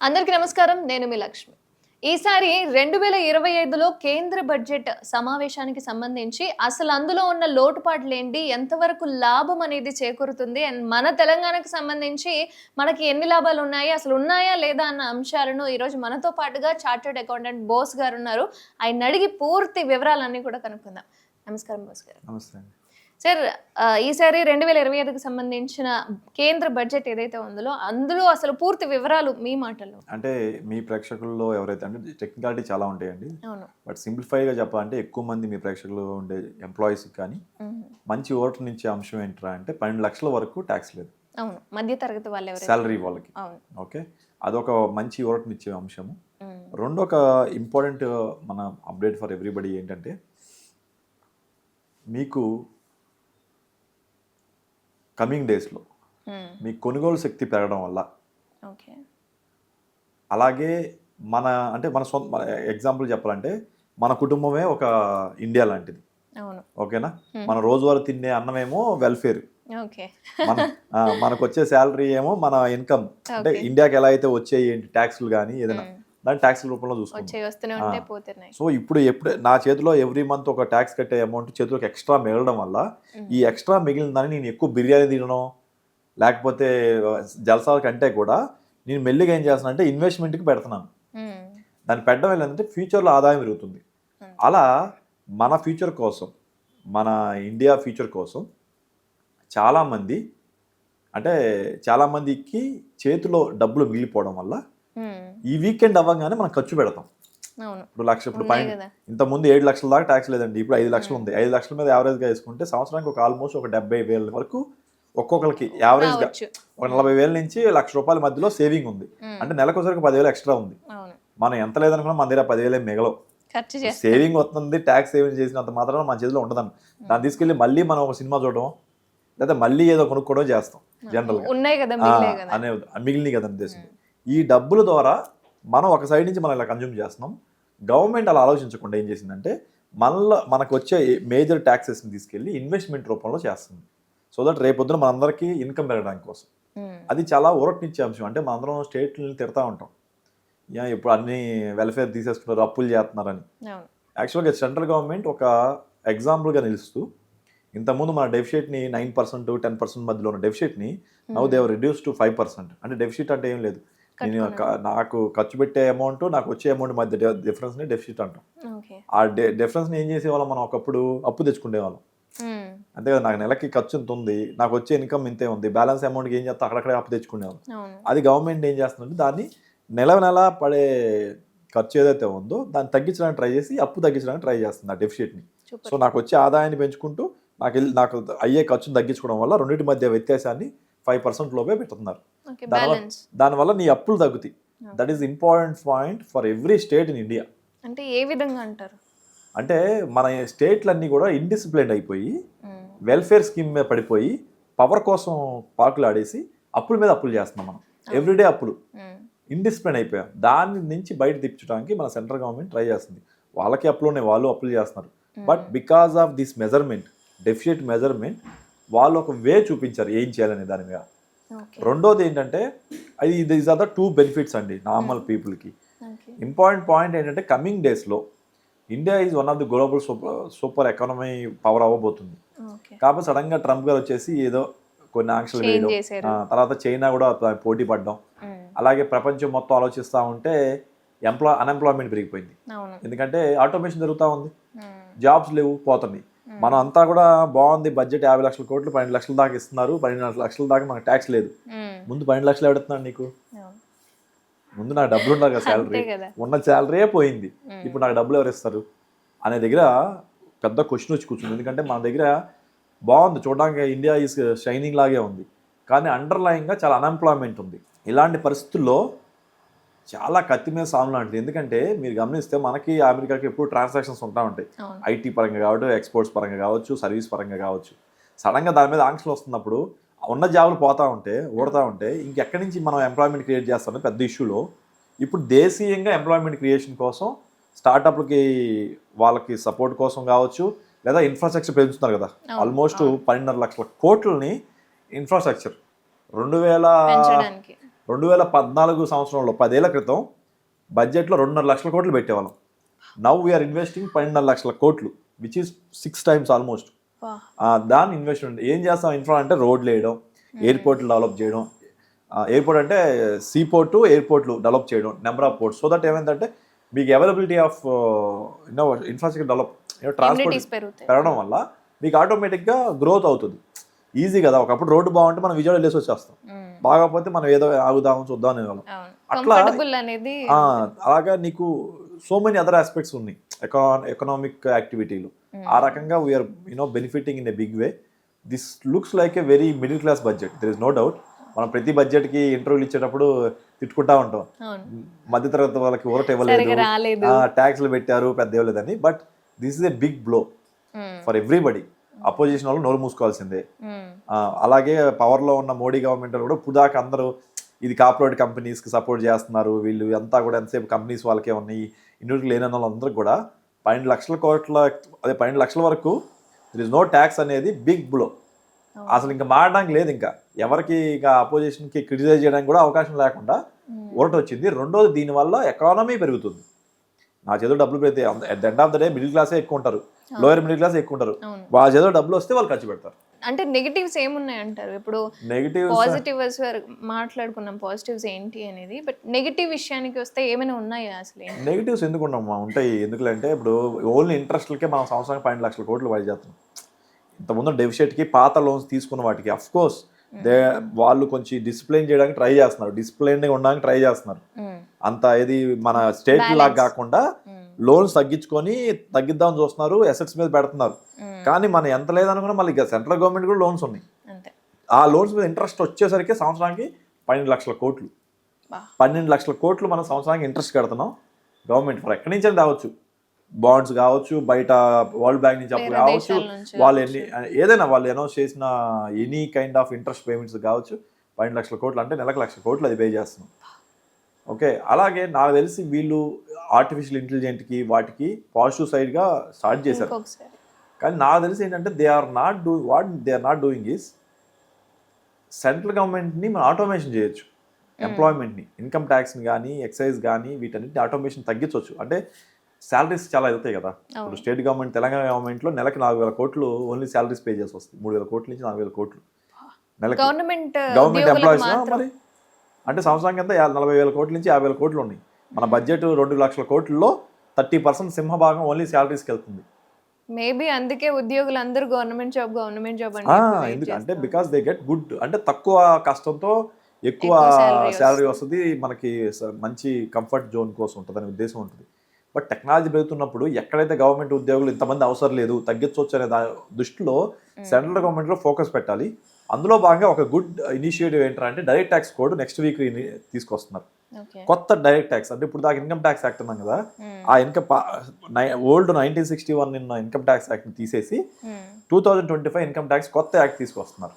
అందరికీ నమస్కారం నేను మీ లక్ష్మి. ఈసారి రెండు వేల ఇరవై ఐదులో కేంద్ర బడ్జెట్ సమావేశానికి సంబంధించి అసలు అందులో ఉన్న లోటుపాట్లు ఏంటి ఎంతవరకు లాభం అనేది చేకూరుతుంది అండ్ మన తెలంగాణకు సంబంధించి మనకి ఎన్ని లాభాలు ఉన్నాయి అసలు ఉన్నాయా లేదా అన్న అంశాలను ఈరోజు మనతో పాటుగా చార్టెడ్ అకౌంటెంట్ బోస్ గారు ఉన్నారు. ఆయన అడిగి పూర్తి వివరాలన్నీ కూడా కనుక్కుందాం. నమస్కారం బోస్ గారు. నమస్తే సార్ ఈసారి రెండు వేల ఇరవై ఐదుకి సంబంధించిన కేంద్ర బడ్జెట్ ఏదైతే ఉందో అందులో అసలు పూర్తి వివరాలు మీ మాటల్లో. అంటే మీ ప్రేక్షకుల్లో ఎవరైతే అంటే టెక్నికాలిటీ చాలా ఉంటాయండి. బట్ సింప్లిఫైగా చెప్పాలంటే ఎక్కువ మంది మీ ప్రేక్షకులు ఉండే ఎంప్లాయీస్ కానీ. మంచి ఓటర్ నుంచి అంశం ఏంట్రా అంటే పన్నెండు లక్షల వరకు ట్యాక్స్ లేదు. అవును. మధ్య తరగతి వాళ్ళు శాలరీ వాళ్ళకి. ఓకే? అదొక మంచి ఓటర్నిచ్చే అంశము. మ్మ్. రెండో ఒక ఇంపార్టెంట్ మన అప్డేట్ ఫర్ ఎవ్రీబడి ఏంటంటే మీకు కమింగ్ డేస్లో మ్మ్. మీ కొనుగోలు శక్తి పెరగడం వల్ల. ఓకే. అలాగే మన అంటే మన సొంత ఎగ్జాంపుల్ చెప్పాలంటే మన కుటుంబమే ఒక ఇండియా లాంటిది. ఓకేనా? మన రోజువారీ తినే అన్నమేమో వెల్ఫేర్. మన మనకు వచ్చే శాలరీ ఏమో మన ఇన్కమ్. అంటే. ఇండియాకి ఎలా అయితే వచ్చే ఏంటి ట్యాక్స్లు కానీ ఏదైనా. మ్మ్. దాని ట్యాక్స్ల రూపంలో చూసుకుంటాం సో ఇప్పుడు ఎప్పుడు నా చేతిలో ఎవ్రీ మంత్ ఒక ట్యాక్స్ కట్టే అమౌంట్ చేతిలోకి ఎక్స్ట్రా మిగలడం వల్ల ఈ ఎక్స్ట్రా మిగిలిన దాన్ని నేను ఎక్కువ బిర్యానీ తినడం లేకపోతే జలసాల కంటే కూడా నేను మెల్లిగా ఏం చేస్తున్నాను అంటే ఇన్వెస్ట్మెంట్కి పెడుతున్నాను. దాన్ని పెట్టడం ఏంటంటే ఫ్యూచర్లో ఆదాయం పెరుగుతుంది. అలా మన ఫ్యూచర్ కోసం మన ఇండియా ఫ్యూచర్ కోసం చాలామంది అంటే చాలామందికి చేతిలో డబ్బులు మిగిలిపోవడం వల్ల. ఈ వీకెండ్ అవ్వగానే మనం ఖర్చు పెడతాం. ఇప్పుడు లక్ష ఇప్పుడు పైన ఇంత ముందు ఏడు లక్షల దాకా ట్యాక్స్ లేదండి ఇప్పుడు ఐదు లక్షలు ఉంది. ఐదు లక్షల మీద యావరేజ్గా వేసుకుంటే సంవత్సరానికి ఒక ఆల్మోస్ట్ ఒక డెబ్బై వేల వరకు ఒక్కొక్కరికి యావరేజ్గా ఒక నలభై వేల నుంచి లక్ష రూపాయల మధ్యలో సేవింగ్ ఉంది. అంటే నెలకోసరికి పదివేలు ఎక్స్ట్రా ఉంది. మనం ఎంత లేదనుకున్నా మన దగ్గర పదివేలే మిగలవు. సేవింగ్ వస్తుంది ట్యాక్స్ సేవింగ్ చేసినంత మాత్రం మన చేతిలో ఉండదని దాన్ని తీసుకెళ్ళి మళ్ళీ మనం ఒక సినిమా చూడడం లేదా మళ్ళీ ఏదో కొనుక్కోవడం చేస్తాం కదా అనే మిగిలిన కదా ఉద్దేశం ఈ డబ్బుల ద్వారా మనం ఒక సైడ్ నుంచి మనం ఇలా కన్జ్యూమ్ చేస్తున్నాం. గవర్నమెంట్ అలా ఆలోచించకుండా ఏం చేసిందంటే మనలో మనకు వచ్చే మేజర్ ట్యాక్సెస్ని తీసుకెళ్ళి ఇన్వెస్ట్మెంట్ రూపంలో చేస్తుంది. సో దట్ రేపొద్దున మనందరికీ ఇన్కమ్ పెరగడానికి కోసం. మ్మ్. అది చాలా ఊరటనిచ్చే అంశం. అంటే మనందరం స్టేట్ని తిడతా ఉంటాం. యా ఇప్పుడు అన్ని వెల్ఫేర్ తీసేస్తున్నారు అప్పులు చేస్తున్నారని. యాక్చువల్గా సెంట్రల్ గవర్నమెంట్ ఒక ఎగ్జాంపుల్గా నిలుస్తూ ఇంతకుముందు మన డెఫిషిట్ని నైన్ పర్సెంట్ టెన్ పర్సెంట్ మధ్యలో ఉన్న డెఫిషిట్ని now they've reduce to five percent అంటే డెఫిషిట్ అంటే ఏం లేదు. నేను నాకు ఖర్చు పెట్టే అమౌంట్ నాకు వచ్చే అమౌంట్ మధ్య డిఫరెన్స్ని డెఫిసిట్ అంటాం. ఆ డె డిఫరెన్స్ని ఏం చేసేవాళ్ళం? మనం ఒకప్పుడు అప్పు తెచ్చుకునేవాళ్ళం మ్మ్. అంతే కదా నాకు నెలకి ఖర్చు ఇంత ఉంది? నాకు వచ్చే ఇన్కమ్ ఇంతే ఉంది. బ్యాలెన్స్ అమౌంట్కి ఏం చేస్తా? అక్కడక్కడే అప్పు తెచ్చుకునేవాళ్ళం అది గవర్నమెంట్ ఏం చేస్తుందంటే దాన్ని నెల నెల పడే ఖర్చు ఏదైతే ఉందో దాన్ని తగ్గించడానికి ట్రై చేసి అప్పు తగ్గించడానికి ట్రై చేస్తుంది ఆ డెఫిషిట్ని సూపర్. సో నాకు వచ్చే ఆదాయాన్ని పెంచుకుంటూ నాకు వెళ్ళి- నాకు అయ్యే ఖర్చును తగ్గించుకోవడం వల్ల రెండింటి మధ్య వ్యత్యాసాన్ని ఫైవ్ పర్సెంట్ లోపే పెడుతున్నారు దానివల్ల దానివల్ల నీ అప్పులు తగ్గుతాయి. That is important point for every state in India అంటే ఏ విధంగా అంటారు? అంటే మన స్టేట్లన్నీ కూడా ఇండిసిప్లైన్ అయిపోయి. వెల్ఫేర్ స్కీమ్ మీద పడిపోయి పవర్ కోసం పాకులు ఆడేసి అప్పుల మీద అప్పులు చేస్తున్నాం మనం. ఎవ్రీడే అప్పులు. ఇండిసిప్లిన్ అయిపోయాం. దాని నుంచి బయట తెప్పించడానికి మన సెంట్రల్ గవర్నమెంట్ ట్రై చేస్తుంది. వాళ్ళకి అప్పులు ఉన్నాయి వాళ్ళు అప్పులు చేస్తున్నారు. But because of this measurement deficit measurement వాళ్ళు ఒక వే చూపించారు ఏం చేయాలనే దాని మీద. రెండోది ఏంటంటే అది these are the two benefits అండి నార్మల్ పీపుల్కి ఇంపార్టెంట్ పాయింట్ ఏంటంటే కమింగ్ డేస్లో India is one of the global super super economy power అవ్వబోతుంది. కాకపోతే సడన్గా ట్రంప్ గారు వచ్చేసి ఏదో కొన్ని ఆంక్షలు వేయడం తర్వాత చైనా కూడా పోటీ పడడం. మ్మ్. అలాగే ప్రపంచం మొత్తం ఆలోచిస్తూ ఉంటే ఎంప్లా అన్ఎంప్లాయ్మెంట్ పెరిగిపోయింది. ఎందుకంటే ఆటోమేషన్ జరుగుతూ ఉంది. జాబ్స్ లేవు పోతున్నాయి. మనం అంతా కూడా బాగుంది బడ్జెట్ యాభై లక్షల కోట్లు పన్నెండు లక్షల దాకా ఇస్తున్నారు. పన్నెండు లక్షల దాకా మనకు ట్యాక్స్ లేదు. ముందు పన్నెండు లక్షలు ఎవడుతున్నాడు నీకు. ముందు నాకు డబ్బులు ఉండాలి కదా శాలరీ ఉన్న శాలరీయే పోయింది. ఇప్పుడు నాకు డబ్బులు ఎవరు ఇస్తారు? అనే దగ్గర పెద్ద క్వశ్చన్ వచ్చి కూర్చుంది. ఎందుకంటే మన దగ్గర బాగుంది. చూడడానికి ఇండియా ఈజ్ షైనింగ్ లాగే ఉంది. కానీ అండర్లైన్గా చాలా అన్ఎంప్లాయ్మెంట్ ఉంది. ఇలాంటి పరిస్థితుల్లో చాలా కత్తి మీద సాము లాంటిది. ఎందుకంటే మీరు గమనిస్తే మనకి అమెరికాకి ఎప్పుడు ట్రాన్సాక్షన్స్ ఉంటా ఉంటాయి. ఐటీ పరంగా కావచ్చు ఎక్స్పోర్ట్స్ పరంగా కావచ్చు సర్వీస్ పరంగా కావచ్చు. సడన్గా దాని మీద ఆంక్షలు వస్తున్నప్పుడు ఉన్న జాబులు పోతా ఉంటే ఊడతా ఉంటే ఇంకెక్కడి నుంచి మనం ఎంప్లాయ్మెంట్ క్రియేట్ చేస్తామని పెద్ద ఇష్యూలో ఇప్పుడు దేశీయంగా ఎంప్లాయ్మెంట్ క్రియేషన్ కోసం స్టార్టప్లకి వాళ్ళకి సపోర్ట్ కోసం కావచ్చు లేదా ఇన్ఫ్రాస్ట్రక్చర్ పెంచుతున్నారు కదా. ఆల్మోస్ట్ పన్నెండున్నర లక్షల కోట్లని ఇన్ఫ్రాస్ట్రక్చర్ రెండు వేల రెండు వేల పద్నాలుగు సంవత్సరంలో పదేళ్ళ క్రితం బడ్జెట్లో రెండున్నర లక్షల కోట్లు పెట్టేవాళ్ళం. నవ్ వీఆర్ ఇన్వెస్టింగ్ పన్నెండున్నర లక్షల కోట్లు which is six times almost దాన్ని ఇన్వెస్ట్మెంట్ ఏం చేస్తాం? ఇన్ఫ్రా అంటే రోడ్లు వేయడం ఎయిర్పోర్ట్లు డెవలప్ చేయడం ఎయిర్పోర్ట్ అంటే సీ పోర్టు ఎయిర్పోర్ట్లు డెవలప్ చేయడం number of ports so that ఏమైందంటే మీకు availability of infrastructure develop transport పెరగడం వల్ల మీకు ఆటోమేటిక్గా గ్రోత్ అవుతుంది. ఈజీ కదా. ఒకప్పుడు రోడ్డు బాగుంటే మనం విజయవాడ వెళ్ళేసి వచ్చేస్తాం. మ్మ్. బాగోకపోతే మనం ఏదో ఆగుదాం చూద్దాం అనేవాళ్ళం అట్లా- అలాగా నీకు సో మెనీ అదర్ ఆస్పెక్ట్స్ ఉన్నాయి. ఎకా ఎకనామిక్ యాక్టివిటీలు ఆ రకంగా we are you know benefiting in a big way this looks like a very middle class budget there is no doubt మనం ప్రతి బడ్జెట్కి ఇంటర్వ్యూలు ఇచ్చేటప్పుడు తిట్టుకుంటా ఉంటాం. మధ్యతరగతి వాళ్ళకి ఊరట ఇవ్వలేదు. ట్యాక్స్లు పెట్టారు పెద్ద ఇవ్వలేదని. But this is a big blow. For everybody opposition వాళ్ళు నోరు మూసుకోవాల్సిందే. అలాగే పవర్లో ఉన్న మోడీ గవర్నమెంట్ కూడా ఇప్పుడు దాకా అందరూ ఇది కార్పొరేట్ కంపెనీస్కి సపోర్ట్ చేస్తున్నారు. వీళ్ళు అంతా కూడా ఎంతసేపు కంపెనీస్ వాళ్ళకే ఉన్నాయి. ఇండివిజువల్ లేని వాళ్ళందరూ కూడా పన్నెండు లక్షల కోట్ల అదే పన్నెండు లక్షల వరకు దర్ ఇస్ నో ట్యాక్స్ అనేది బిగ్ బ్లో. అసలు ఇంకా మారడానికి లేదు ఇంకా. ఎవరికి ఇంకా అపోజిషన్కి క్రిటిసైజ్ చేయడానికి కూడా అవకాశం లేకుండా. ఒకటి వచ్చింది. రెండోది దీనివల్ల ఎకానమీ పెరుగుతుంది. నా చేతిలో డబ్బులు పెడితే at the end of the day middle క్లాసే ఎక్కువ ఉంటారు. లోయర్ మిడిల్ క్లాస్ ఎక్కువ ఉంటారు వాళ్ళ చేతిలో డబ్బులు వస్తే వాళ్ళు ఖర్చు పెడతారు. అంటే నెగిటివ్స్ ఏమున్నాయి అంటారు? ఇప్పుడు నెగిటివ్ పాజిటివ్స్ మాట్లాడుకున్నాం పాజిటివ్స్ ఏంటి అనేది బట్ నెగిటివ్ విషయానికి వస్తే ఏమైనా ఉన్నాయా అసలు? నెగిటివ్స్ ఎందుకు ఉండమ్మా ఉంటాయి. ఎందుకంటే ఇప్పుడు ఓన్లీ ఇంట్రెస్ట్లకే మనం సంవత్సరానికి పన్నెండు లక్షల కోట్లు వాడి చేస్తున్నాం. ఇంతకుముందు డెఫిషియట్కి పాత లోన్స్ తీసుకున్న వాటికి అఫ్ కోర్స్ దే వాళ్ళు కొంచెం డిసిప్లైన్ చేయడానికి ట్రై చేస్తున్నారు. డిసిప్లైన్గా ఉండడానికి ట్రై చేస్తున్నారు. అంత ఇది మన స్టేట్ లాగా. కాకుండా. లోన్స్ తగ్గించుకొని తగ్గిద్దామని చూస్తున్నారు అసెట్స్ మీద పెడుతున్నారు. కానీ మనం ఎంత లేదనుకున్నా మళ్ళీ సెంట్రల్ గవర్నమెంట్ కూడా లోన్స్ ఉన్నాయి. ఆ లోన్స్ మీద ఇంట్రెస్ట్ వచ్చేసరికి సంవత్సరానికి పన్నెండు లక్షల కోట్లు. పన్నెండు లక్షల కోట్లు మనం సంవత్సరానికి ఇంట్రెస్ట్ కడుతున్నాం. గవర్నమెంట్ ఫర్ ఎక్కడి నుంచి రావచ్చు. బాండ్స్ కావచ్చు బయట వరల్డ్ బ్యాంక్ నుంచి అప్పు వేరే కావచ్చు. వాళ్ళు ఎన్ని ఏదైనా వాళ్ళు అనౌన్స్ చేసిన any kind of interest payments కావచ్చు పన్నెండు లక్షల కోట్లు అంటే నెలకు లక్ష కోట్లు అది పే చేస్తున్నాం. ఓకే అలాగే నాకు తెలిసి వీళ్ళు ఆర్టిఫిషియల్ ఇంటెలిజెంట్కి వాటికి పాజిటివ్ సైడ్గా స్టార్ట్ చేశారు. కానీ నాకు తెలిసి ఏంటంటే they are not do what they are not doing is central గవర్నమెంట్ని మనం ఆటోమేషన్ చేయొచ్చు. ఎంప్లాయ్మెంట్ని ఇన్కమ్ ట్యాక్స్ని కానీ ఎక్సైజ్ కానీ వీటన్నిటిని ఆటోమేషన్ తగ్గించవచ్చు అంటే శాలరీస్ చాలా వెళ్తాయి కదా. ఇప్పుడు. స్టేట్ గవర్నమెంట్ తెలంగాణ గవర్నమెంట్లో నెలకి నాలుగు వేల కోట్లు ఓన్లీ శాలరీస్ పే చేసి వస్తుంది మూడు వేల కోట్ల నుంచి నాలుగు వేల కోట్లు. నెలకి గవర్నమెంట్ గవర్నమెంట్ ఎంప్లాయీస్ మరి అంటే సంవత్సరానికి అంతా యా- నలభై వేల కోట్ల నుంచి యాభై వేల కోట్లు ఉన్నాయి. మన బడ్జెట్ రెండు లక్షల కోట్లలో థర్టీ పర్సెంట్ సింహభాగం ఓన్లీ శాలరీస్కి వెళ్తుంది. మేబీ అందుకే ఉద్యోగులు అందరూ గవర్నమెంట్ జాబ్ గవర్నమెంట్ జాబ్ ఆ, ఎందుకు? అంటే బికాస్ దే గెట్ గుడ్ అంటే తక్కువ కష్టంతో ఎక్కువ శాలరీ వస్తుంది. మనకి మంచి కంఫర్ట్ జోన్ కోసం ఉంటుంది అనే ఉద్దేశం ఉంటుంది. బట్ టెక్నాలజీ పెరుగుతున్నప్పుడు ఎక్కడైతే గవర్నమెంట్ ఉద్యోగులు ఇంతమంది అవసరం లేదు తగ్గించవచ్చు అనే దా దృష్టిలో సెంట్రల్ గవర్నమెంట్లో ఫోకస్ పెట్టాలి. అందులో భాగంగా ఒక గుడ్ ఇనిషియేటివ్ ఏంటంటే direct tax code next week తీసుకొస్తున్నారు. కొత్త డైరెక్ట్ ట్యాక్స్ అంటే ఇప్పుడు దాకా ఇన్కమ్ ట్యాక్స్ యాక్ట్ అన్నాం కదా ఆ income old nineteen sixty one నిన్న ఇన్కమ్ ట్యాక్స్ యాక్ట్ తీసేసి two thousand twenty five income tax కొత్త యాక్ట్ తీసుకొస్తున్నారు.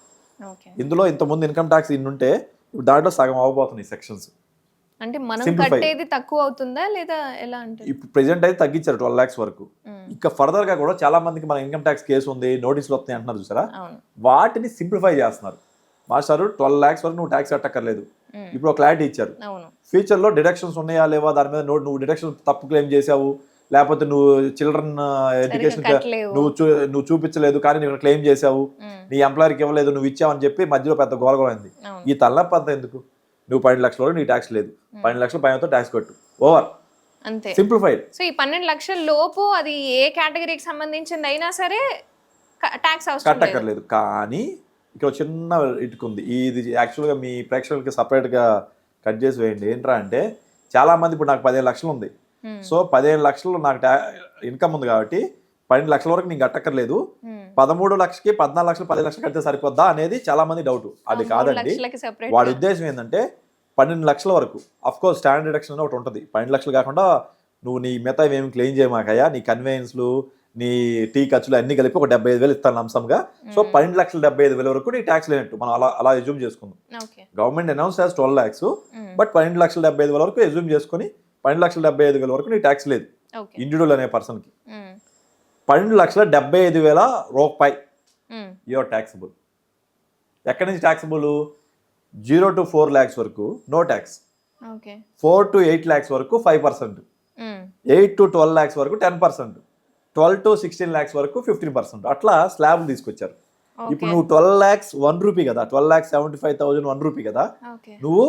ఇందులో ఇంతకుముందు ఇన్కమ్ ట్యాక్స్ ఇన్ని ఉంటే ఇప్పుడు దాంట్లో సగం అవ్వబోతున్నాయి సెక్షన్స్. అంటే మనం. కట్టేది తక్కువ అవుతుందా లేదా ఎలా అంటే? ఇప్పుడు ప్రెజెంట్ అయితే తగ్గించారు ట్వెల్వ్ ల్యాక్స్ వరకు. ఇంకా ఫర్దర్గా కూడా చాలా మందికి మన ఇన్కమ్ ట్యాక్స్ కేసు ఉంది నోటీసులు వస్తాయి అంటున్నారు చూసారా? వాటిని సింప్లిఫై చేస్తున్నారు. మాస్టారు ట్వెల్వ్ ల్యాక్స్ వరకు నువ్వు ట్యాక్స్ కట్టక్కర్లేదు. ఇప్పుడు క్లారిటీ ఇచ్చారు. ఫ్యూచర్లో డిడక్షన్స్ ఉన్నాయా లేవా? దాని మీద నువ్వు డిడక్షన్ తప్పు క్లెయిమ్ చేసావు లేకపోతే నువ్వు చిల్డ్రన్ ఎడ్యుకేషన్ కట్టలేవు. నువ్వు నువ్వు చూపించలేదు కానీ నువ్వు క్లెయిమ్ చేసావు. నీ ఎంప్లాయర్కి ఇవ్వలేదు నువ్వు ఇచ్చావు అని చెప్పి మధ్యలో పెద్ద గోలగోలైంది ఈ తలనొప్పి అంతా ఎందుకు? నువ్వు పన్నెండు లక్షల వరకు నీ ట్యాక్స్ లేదు. పన్నెండు లక్షల పైనతో ట్యాక్స్ కట్టు. ఓవర్ అంతే. సింప్లిఫైడ్ సో ఈ పన్నెండు లక్షల లోపు అది ఏ కేటగిరీకి సంబంధించింది అయినా సరే ట్యాక్స్ అవసరం లేదు. కట్టక్కర్లేదు కానీ ఇక్కడ చిన్న ఇటుకుంది. ఇది యాక్చువల్గా మీ ప్రేక్షకులకి సపరేట్గా కట్ చేసి వేయండి. ఏంట్రా అంటే చాలా మంది ఇప్పుడు నాకు పదిహేను లక్షలు ఉంది. సో పదిహేను లక్షలు నాకు ఇన్కమ్ ఉంది కాబట్టి పన్నెండు లక్షల వరకు నీకు కట్టక్కర్లేదు. పదమూడు లక్షకి పద్నాలుగు లక్షలు పదిహేను లక్షలు కడితే సరిపోద్దా అనేది చాలా మంది డౌట్ అది కాదండి. వాడి. ఉద్దేశం ఏంటంటే పన్నెండు లక్షల వరకు. అఫ్ కోర్స్ స్టాండర్డ్ డిడక్షన్ అని ఒకటి ఉంటుంది. పన్నెండు లక్షలు కాకుండా నువ్వు నీ మిగతా ఏమి క్లెయిమ్ చేయమాకయ్యా నీ కన్వెయన్స్లు నీ టీ ఖర్చులు అన్ని కలిపి ఒక డెబ్బై ఐదు వేలు ఇస్తాను అంశంగా సో మ్మ్. పన్నెండు లక్షల డెబ్బై ఐదు వేల వరకు నీ ట్యాక్స్ లేనట్టు మనం అలా అలా ఎజ్యూమ్ చేసుకుందాం. Government announce as twelve lakhs. But పన్నెండు లక్షల డెబ్బై ఐదు వేల వరకు ఎజ్యూమ్ చేసుకొని పన్నెండు లక్షల డెబ్బై ఐదు వేల వరకు నీ ట్యాక్స్ లేదు. ఇండివిజువల్ అనే పర్సన్కి. పన్నెండు లక్షల డెబ్బై ఐదు వేల రూపాయి. యువర్ ట్యాక్సిబుల్ ఎక్కడి నుంచి taxable zero to four lakhs వరకు no tax four to eight lakhs వరకు five percent. Eight to twelve lakhs వరకు ten percent. Twelve to sixteen lakhs వరకు ఫిఫ్టీన్ పర్సెంట్. అట్లా స్లాబ్ తీసుకొచ్చారు. ఇప్పుడు నువ్వు ట్వెల్వ్ ల్యాక్స్ వన్ రూపీ కదా. Twelve lakhs seventy five thousand one rupee కదా. నువ్వు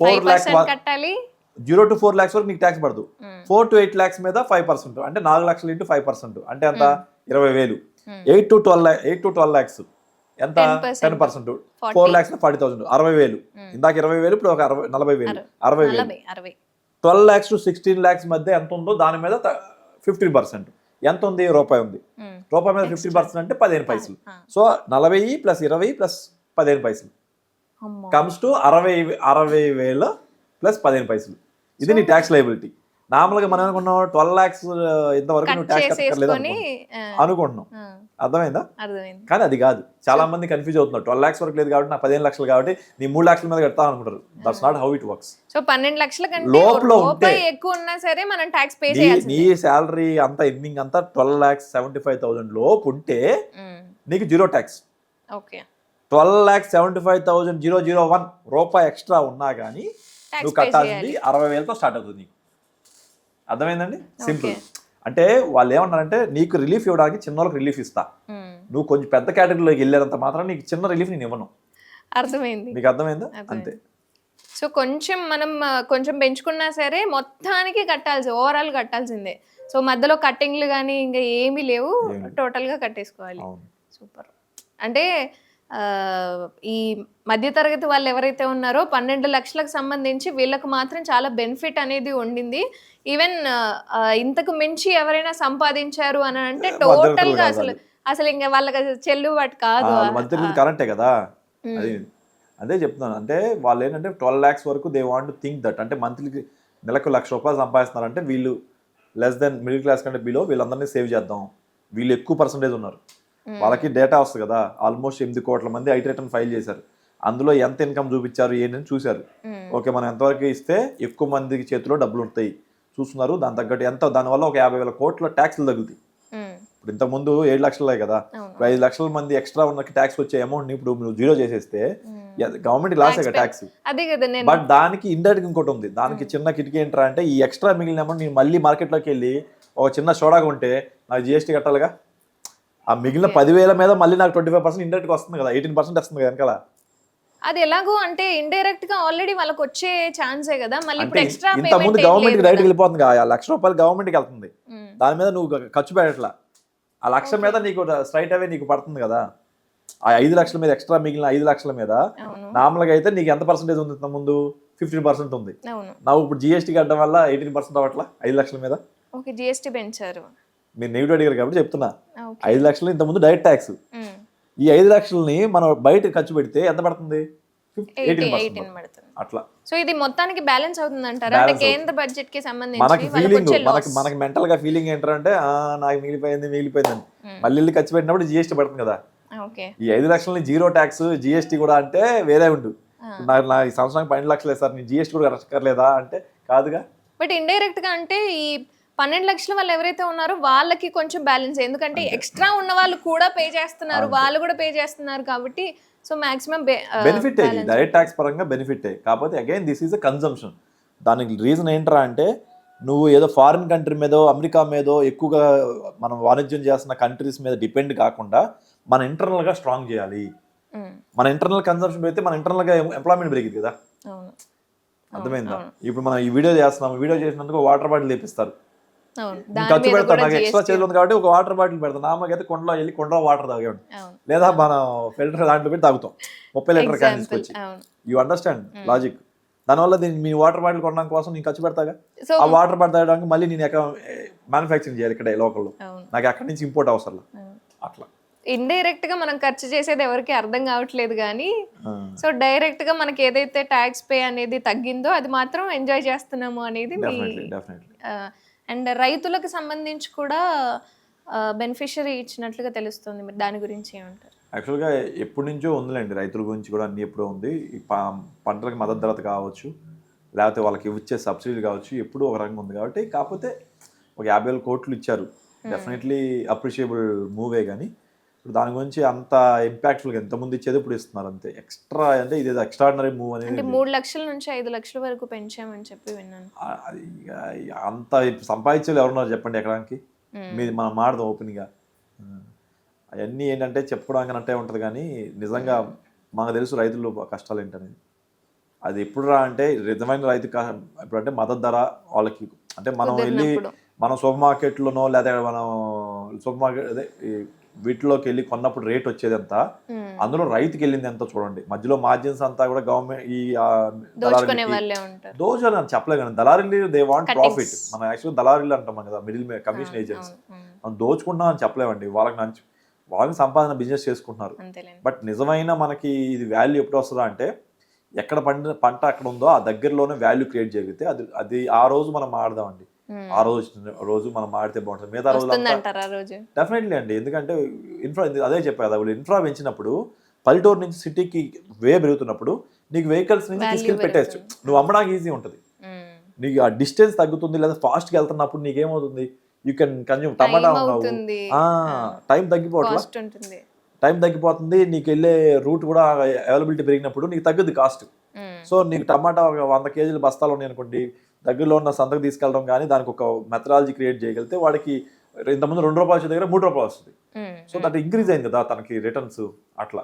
ఫోర్ ల్యాక్స్ కట్టాలి. జీరో టు ఫోర్ ల్యాక్స్ వరకు నీకు ట్యాక్స్ పడదు. ఫోర్ టు ఎయిట్ ల్యాక్స్ మీద ఫైవ్ పర్సెంట్ అంటే నాలుగు లక్షలు ఇంటూ ఫైవ్ పర్సెంట్ అంటే ఎంత? ఇరవై వేలు. Hmm. Eight to twelve eight to twelve lakhs ఎంత? 10%. Ten percent 40. Four lakhs forty thousand అరవై వేలు. ఇందాక ఇరవై వేలు ఇప్పుడు ఒక అరవై నలభై వేలు. అరవై. వేలు. Twelve lakhs to sixteen lakhs మధ్య ఎంత ఉందో దాని మీద ఫిఫ్టీన్ పర్సెంట్ ఎంత ఉంది? రూపాయి ఉంది. ఉమ్, రూపాయి మీద ఫిఫ్టీన్ పర్సెంట్ అంటే పదిహేను పైసలు. సో నలభై ప్లస్ ఇరవై ప్లస్ పదిహేను పైసలు. కమ్స్ టు అరవై అరవై వేల ప్లస్ పదిహేను పైసలు. ఇది నీ ట్యాక్స్ లైబిలిటీ నార్మల్గా మనం అనుకున్నాం ట్వెల్వ్ ల్యాక్స్ ఇంతవరకు నువ్వు ట్యాక్స్ కట్టలేదు అనుకుంటున్నాం. అర్థమైందా? కానీ అది కాదు. చాలా మంది కన్ఫ్యూజ్ అవుతున్నారు. ట్వెల్వ్ ల్యాక్స్ వరకు లేదు కాబట్టి నా పదిహేను లక్షలు కాబట్టి నీ మూడు లక్షల మీద కడతా అనుకుంటారు. That's not how it works so పన్నెండు లక్షల కంటే లోపల ఉంటే- ఎక్కువ ఉన్నా సరే మనం ట్యాక్స్ పే నీ చేయాల్సింది. నీ శాలరీ అంతా ఎన్నింగ్ అంతా twelve lakhs seventy five thousand లోపు ఉంటే నీకు zero tax okay. Twelve lakhs seventy five thousand zero zero one రూపాయి ఎక్స్ట్రా ఉన్నా కానీ నువ్వు కట్టాల్సింది అరవై వేలతో స్టార్ట్ అవుతుంది నీకు. అర్థమైందండి? సింపుల్. అంటే వాళ్ళు ఏమన్నారంటే నీకు రిలీఫ్ ఇవ్వడానికి చిన్న వాళ్ళకి రిలీఫ్ ఇస్తా. నువ్వు కొంచెం పెద్ద కేటగిరీలోకి వెళ్ళేంత మాత్రం నీకు చిన్న రిలీఫ్ నేను ఇవ్వను. అర్థమైంది. నీకు అర్థమైందా. అంతే. సో కొంచెం మనం కొంచెం పెంచుకున్నా సరే మొత్తానికి కట్టాల్సి ఓవరాల్ కట్టాల్సిందే. సో మధ్యలో కట్టింగ్లు కానీ ఇంకా ఏమీ లేవు. టోటల్గా కట్టేసుకోవాలి. సూపర్. అంటే ఈ మధ్యతరగతి వాళ్ళు ఎవరైతే ఉన్నారో పన్నెండు లక్షలకు సంబంధించి వీళ్ళకు మాత్రం చాలా బెనిఫిట్ అనేది ఉండింది. ఈవెన్ ఇంతకు మించి ఎవరైనా సంపాదించారు అని అంటే టోటల్గా అసలు అసలు ఇంకా వాళ్ళకి చెల్లుబాటు కాదు. కరెక్టే కదా. అది చెప్తున్నాను. అంటే వాళ్ళు ఏంటంటే ట్వెల్వ్ ల్యాక్స్ వరకు దే వాంట్ థింక్ దట్. అంటే మంత్లీకి నెలకు లక్ష రూపాయలు సంపాదిస్తున్నారంటే వీళ్ళు లెస్ దెన్ మిడిల్ క్లాస్ కంటే బిలో వీళ్ళందరినీ సేవ్ చేద్దాం. వీళ్ళు ఎక్కువ పర్సంటేజ్ ఉన్నారు. వాళ్ళకి డేటా వస్తుంది కదా ఆల్మోస్ట్ ఎనిమిది కోట్ల మంది ఐటీ రిటర్న్ ఫైల్ చేశారు. అందులో ఎంత ఇన్కమ్ చూపించారు ఏంటని చూశారు. ఓకే మనం ఎంతవరకు ఇస్తే ఎక్కువ మందికి చేతిలో డబ్బులు ఉంటాయి. చూస్తున్నారు దాని తగ్గట్టు ఎంత దానివల్ల ఒక యాభై వేల కోట్ల ట్యాక్స్లు తగులుతాయి. ఉమ్. ఇప్పుడు ఇంతకుముందు ఏడు లక్షలే కదా ఇప్పుడు ఐదు లక్షల మంది ఎక్స్ట్రా ఉన్న ట్యాక్స్ వచ్చే అమౌంట్ ఇప్పుడు నువ్వు జీరో చేసేస్తే. గవర్నమెంట్ లాస్ ట్యాక్స్ కదా నేను బట్ దానికి ఇండైరెక్ట్ ఇంకోటి ఉంది. దానికి చిన్న కిటికీ ఏంట్రా అంటే ఈ ఎక్స్ట్రా మిగిలిన అమౌంట్ నేను మళ్ళీ మార్కెట్లోకి వెళ్ళి ఒక చిన్న సోడాగా ఉంటే నాకు జిఎస్టీ కట్టాలిగా? ఆ మిగిలిన పదివేల మీద మళ్ళీ నాకు ట్వంటీ ఫైవ్ పర్సెంట్ ఇండైరెక్ట్ వస్తుంది కదా ఎయిటీన్ పర్సెంట్ వస్తుంది కదా వెనకాల. అది ఎలాగో అంటే ఇండైరెక్ట్గా ఆల్రెడీ వాళ్ళకి వచ్చే ఛాన్సే కదా మళ్ళీ ఇప్పుడు ఎక్స్ట్రా ఇంత ముందు గవర్నమెంట్ రైట్ వెళ్ళిపోతుంది కదా ఆ లక్ష రూపాయలు గవర్నమెంట్కి వెళ్తుంది. దాని మీద నువ్వు ఖర్చు పెట్టట్లా. ఆ లక్ష మీద నీకు స్ట్రైట్ అవే నీకు పడుతుంది కదా. ఆ ఐదు లక్షల మీద ఎక్స్ట్రా మిగిలిన ఐదు లక్షల మీద నార్మల్గా అయితే నీకు ఎంత పర్సెంటేజ్ ఉంది ముందు? ఫిఫ్టీన్ పర్సెంట్ ఉంది. నాకు ఇప్పుడు జిఎస్టీ కట్టడం వల్ల ఎయిటీన్ పర్సెంట్ అవ్వట్లా ఐదు లక్షల మీద? ఓకే జిఎస్టీ పెంచారు. మీరు నెగిటివ్ అడిగారు కాబట్టి చెప్తున్నా. ఐదు లక్షలు ఇంత ముందు డైరెక్ట్ ట్యాక్స్. ఈ ఐదు లక్షలని మనం బయట ఖర్చు పెడితే ఎంత పడుతుంది? అట్లా. సో ఇది మొత్తానికి బ్యాలెన్స్ అవుతుంది అంటారా అంటే కేంద్ర బడ్జెట్కి సంబంధించి మనకి ఫీలింగ్ మనకి. మనకి మెంటల్గా ఫీలింగ్ ఏంటంటే నాకు మిగిలిపోయింది మిగిలిపోయింది. మళ్ళీ ఖర్చు పెట్టినప్పుడు జిఎస్టీ పడుతుంది కదా. ఈ ఐదు లక్షలని జీరో ట్యాక్స్ జిఎస్టీ కూడా అంటే వేరే ఉండు. నా ఈ సంవత్సరానికి పన్నెండు లక్షలే సార్ నేను జిఎస్టీ కూడా కట్టక్కర్లేదా? అంటే కాదుగా. బట్ ఇండైరెక్ట్గా అంటే ఈ పన్నెండు లక్షల వాళ్ళు ఎవరైతే ఉన్నారో వాళ్ళకి కొంచెం బ్యాలెన్స్. ఎందుకంటే ఎక్స్ట్రా ఉన్న వాళ్ళు కూడా పే చేస్తున్నారు వాళ్ళు కూడా పే చేస్తున్నారు కాబట్టి so maximum benefit direct tax పరంగా బెనిఫిట్ కాకపోతే again this is a consumption దానికి రీజన్ ఏంట్రా అంటే నువ్వు ఏదో ఫారిన్ కంట్రీ మీదో అమెరికా మీదో ఎక్కువగా మనం వాణిజ్యం చేస్తున్న కంట్రీస్ మీద డిపెండ్ కాకుండా మన ఇంటర్నల్గా స్ట్రాంగ్ చేయాలి. మన ఇంటర్నల్ కన్సంప్షన్ పెడితే మన ఇంటర్నల్గా ఎంప్లాయ్మెంట్ పెరిగింది కదా? అర్థమైందా. ఇప్పుడు మనం ఈ వీడియో చేస్తున్నాం వీడియో చేసినందుకు వాటర్ బాటిల్ తెప్పిస్తారు ఖర్చు పెడతాను కూడా నాకు ఎక్స్ట్రా చేతులు ఉంది కాబట్టి ఒక వాటర్ బాటిల్ పెడతాను. అయితే కొండలో వెళ్ళి కొండలో వాటర్ తాగేవాడు లేదా మనం ఫిల్టర్ దాంట్లో పెట్టి తాగుతాం. ముప్పై లీటర్ క్యాన్ తీసుకొచ్చి. యూ అండర్స్టాండ్ లాజిక్ దానివల్ల దీన్ని మీ వాటర్ బాటిల్ కొనడం కోసం నేను ఖర్చు పెడతాగా? ఆ వాటర్ బాటిల్ తాగడానికి మళ్ళీ నేను ఎక్కడ మ్యానుఫ్యాక్చరింగ్ చేయాలి ఇక్కడ లోకల్లో నాకు అక్కడి నుంచి ఇంపోర్ట్ అవసరం అట్లా. ఇండైరెక్ట్గా మనం ఖర్చు చేసేది ఎవరికి అర్థం కావట్లేదు కానీ. సో డైరెక్ట్గా మనకి ఏదైతే ట్యాక్స్ పే అనేది తగ్గిందో అది మాత్రం ఎంజాయ్ చేస్తున్నాము అనేది మీ డెఫినెట్లీ అండ్ రైతులకు సంబంధించి కూడా బెనిఫిషరీ ఇచ్చినట్లుగా తెలుస్తుంది. మీరు దాని గురించి ఏమంటారు? యాక్చువల్గా ఎప్పటి నుంచో ఉందిలేండి రైతుల గురించి కూడా అన్ని ఎప్పుడో ఉంది. పంటలకు మద్దతు ధర కావచ్చు లేకపోతే వాళ్ళకి ఇచ్చే సబ్సిడీలు కావచ్చు ఎప్పుడూ ఒక రకంగా ఉంది కాబట్టి కాకపోతే ఒక యాభై వేల కోట్లు ఇచ్చారు. డెఫినెట్లీ అప్రిషియబుల్ మూవే కానీ ఇప్పుడు దాని గురించి అంత ఇంపాక్ట్ఫుల్గా ఎంతమంది ఇచ్చేది ఇప్పుడు ఇస్తున్నారు అంతే. ఎక్స్ట్రా అంటే ఇది ఎక్స్ట్రాడినరీ మూవ్ అంటే అనేది మూడు లక్షల నుంచి ఐదు లక్షల వరకు పెంచామని చెప్పి విన్నాను. అంత సంపాదించేది ఎవరున్నారు చెప్పండి ఎకరానికి. మీది మనం మాడదాం ఓపెన్గా అవన్నీ ఏంటంటే చెప్పుకోవడానికి అంటే ఉంటుంది కానీ నిజంగా మనకు తెలుసు రైతులు కష్టాలు ఏంటనేది. అది ఎప్పుడు రా అంటే నిజమైన రైతు ఇప్పుడు అంటే మద్దతు ధర వాళ్ళకి అంటే మనం వెళ్ళి. మనం సూపర్ మార్కెట్లోనో లేదా మనం సూపర్ మార్కెట్ అదే వీటిలోకి వెళ్ళి కొన్నప్పుడు రేట్ వచ్చేది ఎంత. అందులో రైతుకి వెళ్ళింది ఎంత చూడండి మధ్యలో మార్జిన్స్ అంతా కూడా గవర్నమెంట్ ఈ దోచుకునే అని చెప్పలేదు కానీ దళారీలు దే వాంట్. ప్రాఫిట్ మనం యాక్చువల్గా దళారీలు అంటాం కదా మిడిల్ కమిషన్ ఏజెంట్స్. మనం దోచుకుంటాం అని చెప్పలేమండి వాళ్ళకి మంచి వాళ్ళకి సంపాదన బిజినెస్ చేసుకుంటున్నారు బట్ నిజమైన మనకి ఇది వాల్యూ ఎప్పుడు వస్తుందా అంటే ఎక్కడ పండిన పంట అక్కడ ఉందో ఆ దగ్గరలోనే వాల్యూ క్రియేట్ జరిగితే అది అది ఆ రోజు మనం ఆడదామండి. ఆ రోజు రోజు మనం ఆడితే బాగుంటుంది. మిగతా రోజు? డెఫినెట్లీ అండి. ఎందుకంటే ఇన్ఫ్రా అదే చెప్పారు కదా వాళ్ళు ఇన్ఫ్రా పెంచినప్పుడు పల్లెటూరు నుంచి సిటీకి వే పెరుగుతున్నప్పుడు నీకు వెహికల్స్ నుంచి తీసుకెళ్ళి పెట్టేయచ్చు. పెరుగుతుంది. నువ్వు అమ్మడానికి ఈజీ ఉంటుంది. నీకు ఆ డిస్టెన్స్ తగ్గుతుంది లేదా ఫాస్ట్గా వెళ్తున్నప్పుడు నీకేమవుతుంది? యూ కెన్ కన్జ్యూమ్ టమాటా ఉన్నావు. టైం తగ్గిపోవట్లా? కాస్ట్ ఉంటుంది. టైం తగ్గిపోతుంది నీకు వెళ్ళే రూట్ కూడా అవైలబిలిటీ పెరిగినప్పుడు నీకు తగ్గుద్ది కాస్ట్. సో నీకు టమాటా ఒక వంద కేజీల బస్తాలు ఉన్నాయి అనుకోండి దగ్గరలో ఉన్న సంతకు తీసుకెళ్ళడం కానీ దానికి ఒక మెథడాలజీ క్రియేట్ చేయగలిగితే వాడికి ఇంతకుముందు రెండు రూపాయలు వచ్చే దగ్గర మూడు రూపాయలు వస్తుంది. సో దట్ ఇంక్రీజ్ అయింది కదా తనకి రిటర్న్స్ అట్లా